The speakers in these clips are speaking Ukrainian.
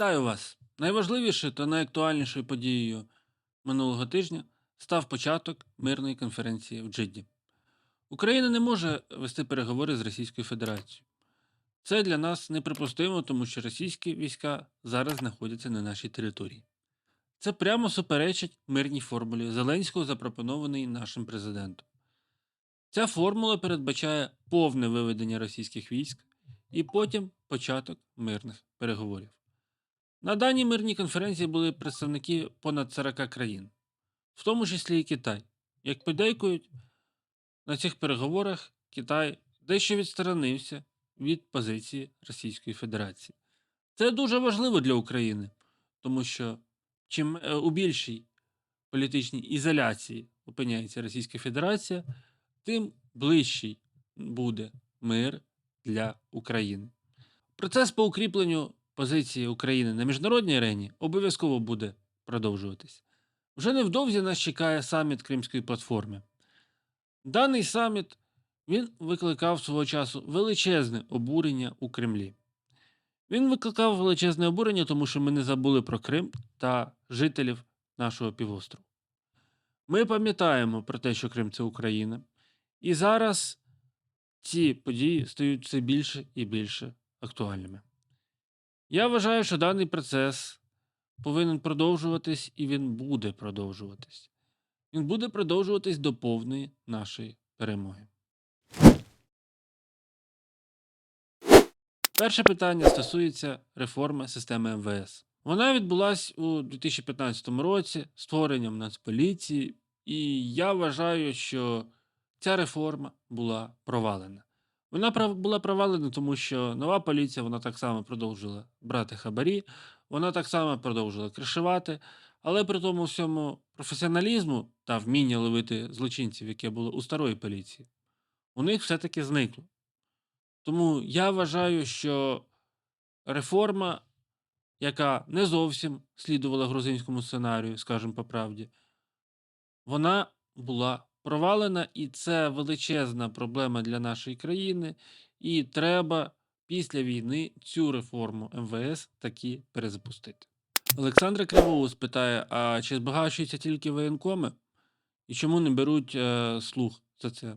Вітаю вас! Найважливішою та найактуальнішою подією минулого тижня став початок мирної конференції в Джидді. Україна не може вести переговори з Російською Федерацією. Це для нас неприпустимо, тому що російські війська зараз знаходяться на нашій території. Це прямо суперечить мирній формулі Зеленського, запропонованій нашим президентом. Ця формула передбачає повне виведення російських військ і потім початок мирних переговорів. На даній мирній конференції були представники понад 40 країн, в тому числі і Китай. Як подейкують, на цих переговорах Китай дещо відсторонився від позиції Російської Федерації. Це дуже важливо для України, тому що чим е, у більшій політичній ізоляції опиняється Російська Федерація, тим ближчий буде мир для України. Процес по укріпленню позиції України на міжнародній арені обов'язково буде продовжуватись. Вже невдовзі нас чекає саміт Кримської платформи. Даний саміт він викликав свого часу величезне обурення у Кремлі. Він викликав величезне обурення, тому що ми не забули про Крим та жителів нашого півострову. Ми пам'ятаємо про те, що Крим це Україна, і зараз ці події стають все більше і більше актуальними. Я вважаю, що даний процес повинен продовжуватись і він буде продовжуватись. Він буде продовжуватись до повної нашої перемоги. Перше питання стосується реформи системи МВС. Вона відбулась у 2015 році створенням Нацполіції, і я вважаю, що ця реформа була провалена. Вона прав- була провалена, тому що нова поліція вона так само продовжила брати хабарі, вона так само продовжила кришувати, але при тому всьому професіоналізму та вміння ловити злочинців, яке було у старої поліції, у них все-таки зникло. Тому я вважаю, що реформа, яка не зовсім слідувала грузинському сценарію, скажімо по правді, вона була провалена, і це величезна проблема для нашої країни. І треба після війни цю реформу МВС таки перезапустити. Олександра Кривоус питає: а чи збагачуються тільки воєнкоми? І чому не беруть е, слух за це?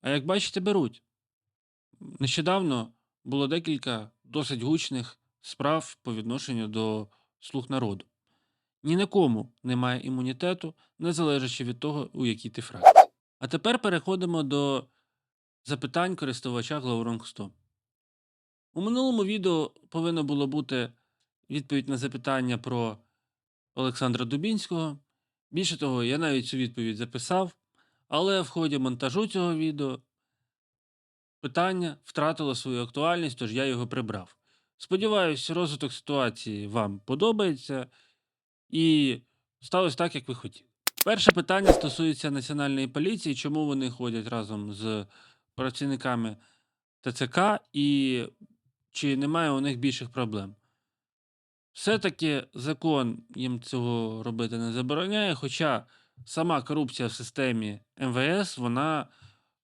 А як бачите, беруть. Нещодавно було декілька досить гучних справ по відношенню до слуг народу. Ні на кому немає імунітету, незалежно від того, у якій ти фракції. А тепер переходимо до запитань користувача Глаурон 100. У минулому відео повинно було бути відповідь на запитання про Олександра Дубінського. Більше того, я навіть цю відповідь записав, але в ході монтажу цього відео питання втратило свою актуальність, тож я його прибрав. Сподіваюсь, розвиток ситуації вам подобається і сталося так, як ви хотіли. Перше питання стосується національної поліції, чому вони ходять разом з працівниками ТЦК і чи немає у них більших проблем. Все-таки закон їм цього робити не забороняє, хоча сама корупція в системі МВС вона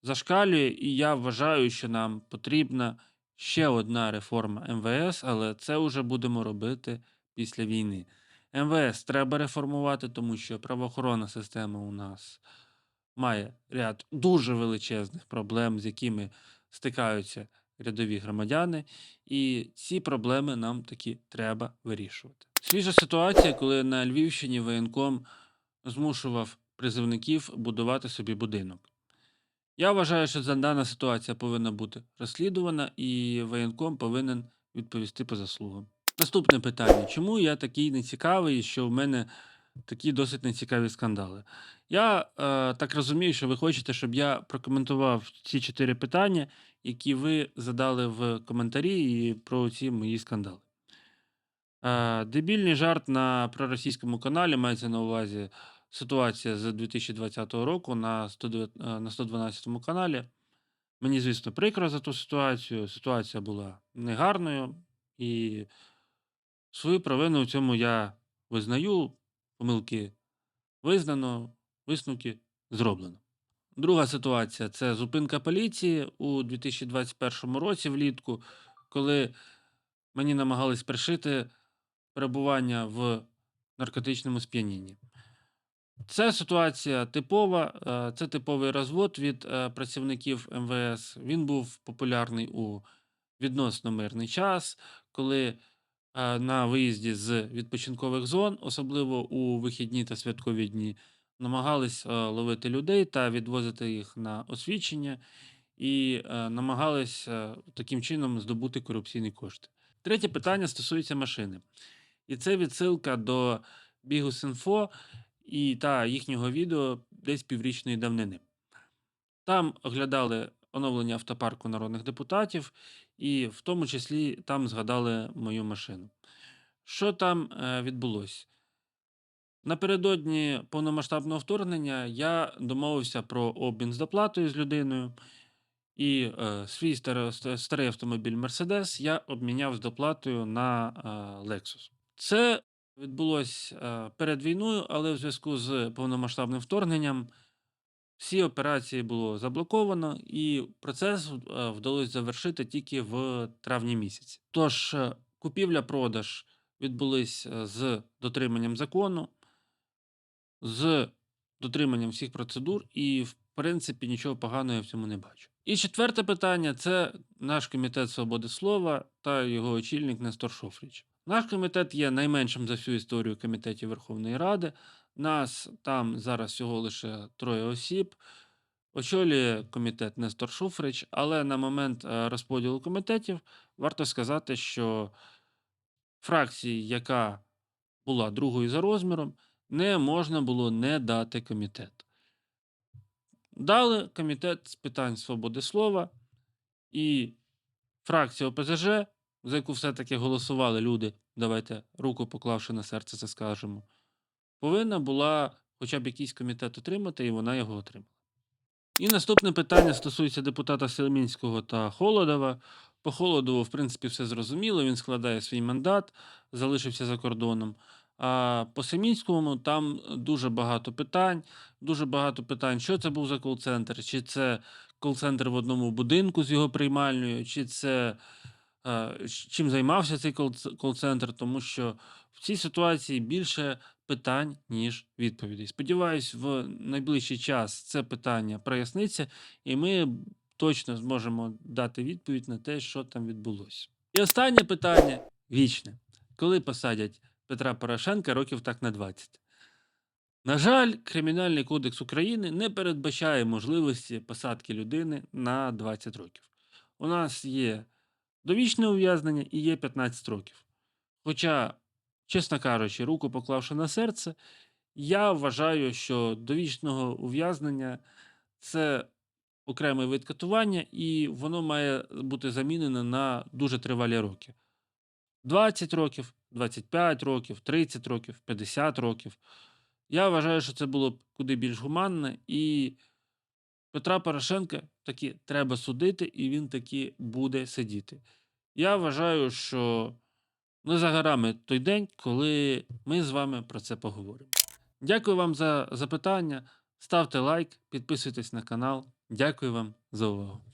зашкалює, і я вважаю, що нам потрібна ще одна реформа МВС, але це вже будемо робити після війни. МВС треба реформувати, тому що правоохоронна система у нас має ряд дуже величезних проблем, з якими стикаються рядові громадяни, і ці проблеми нам таки треба вирішувати. Свіжа ситуація, коли на Львівщині воєнком змушував призовників будувати собі будинок. Я вважаю, що дана ситуація повинна бути розслідувана, і воєнком повинен відповісти по заслугам. Наступне питання: чому я такий нецікавий, що в мене такі досить нецікаві скандали? Я е, так розумію, що ви хочете, щоб я прокоментував ці чотири питання, які ви задали в коментарі і про ці мої скандали. Е, дебільний жарт на проросійському каналі мається на увазі ситуація з 2020 року на 109 е, на 112 каналі. Мені, звісно, прикро за ту ситуацію. Ситуація була негарною, і свою провину в цьому я визнаю. Помилки визнано, висновки зроблено. Друга ситуація це зупинка поліції у 2021 році влітку, коли мені намагались пришити перебування в наркотичному сп'янінні. Це ситуація типова, е, це типовий розвод від е, працівників МВС. Він був популярний у відносно мирний час, коли на виїзді з відпочинкових зон, особливо у вихідні та святкові дні, намагались е, ловити людей та відвозити їх на освідчення і е, намагались е, таким чином здобути корупційні кошти. Третє питання стосується машини. І це відсилка до Бігус.Інфо і та їхнього відео десь піврічної давнини. Там оглядали оновлення автопарку народних депутатів, і в тому числі там згадали мою машину. Що там е, відбулося? Напередодні повномасштабного вторгнення я домовився про обмін з доплатою з людиною, і е, свій старий, автомобіль Mercedes я обміняв з доплатою на е, Lexus. Це відбулося е, перед війною, але в зв'язку з повномасштабним вторгненням всі операції було заблоковано, і процес е, вдалося завершити тільки в травні місяці. Тож е, купівля-продаж відбулись е, з дотриманням закону, з дотриманням всіх процедур, і в принципі нічого поганого я в цьому не бачу. І четверте питання це наш комітет свободи слова та його очільник Нестор Шофріч. Наш комітет є найменшим за всю історію комітетів Верховної Ради. Нас там зараз всього лише троє осіб. Очолює комітет Нестор Шуфрич, але на момент е, розподілу комітетів варто сказати, що фракції, яка була другою за розміром, не можна було не дати комітет. Дали комітет з питань свободи слова і фракція ОПЗЖ, за яку все-таки голосували люди, давайте руку поклавши на серце, це скажемо, повинна була хоча б якийсь комітет отримати, і вона його отримала. І наступне питання стосується депутата Селемінського та Холодова. По Холодову, в принципі, все зрозуміло. Він складає свій мандат, залишився за кордоном. А по Семінському там дуже багато питань. Дуже багато питань, що це був за кол-центр, чи це кол-центр в одному будинку з його приймальною, чи це чим займався цей кол-центр, тому що в цій ситуації більше питань, ніж відповідей. Сподіваюсь, в найближчий час це питання проясниться, і ми точно зможемо дати відповідь на те, що там відбулося. І останнє питання вічне. Коли посадять Петра Порошенка років так на 20? На жаль, Кримінальний кодекс України не передбачає можливості посадки людини на 20 років. У нас є довічне ув'язнення і є 15 років. Хоча, чесно кажучи, руку поклавши на серце, я вважаю, що довічного ув'язнення це окремий вид катування, і воно має бути замінено на дуже тривалі роки. 20 років, 25 років, 30 років, 50 років. Я вважаю, що це було б куди більш гуманно, і Петра Порошенка таки треба судити, і він таки буде сидіти. Я вважаю, що не за горами той день, коли ми з вами про це поговоримо. Дякую вам за запитання. Ставте лайк, підписуйтесь на канал. Дякую вам за увагу.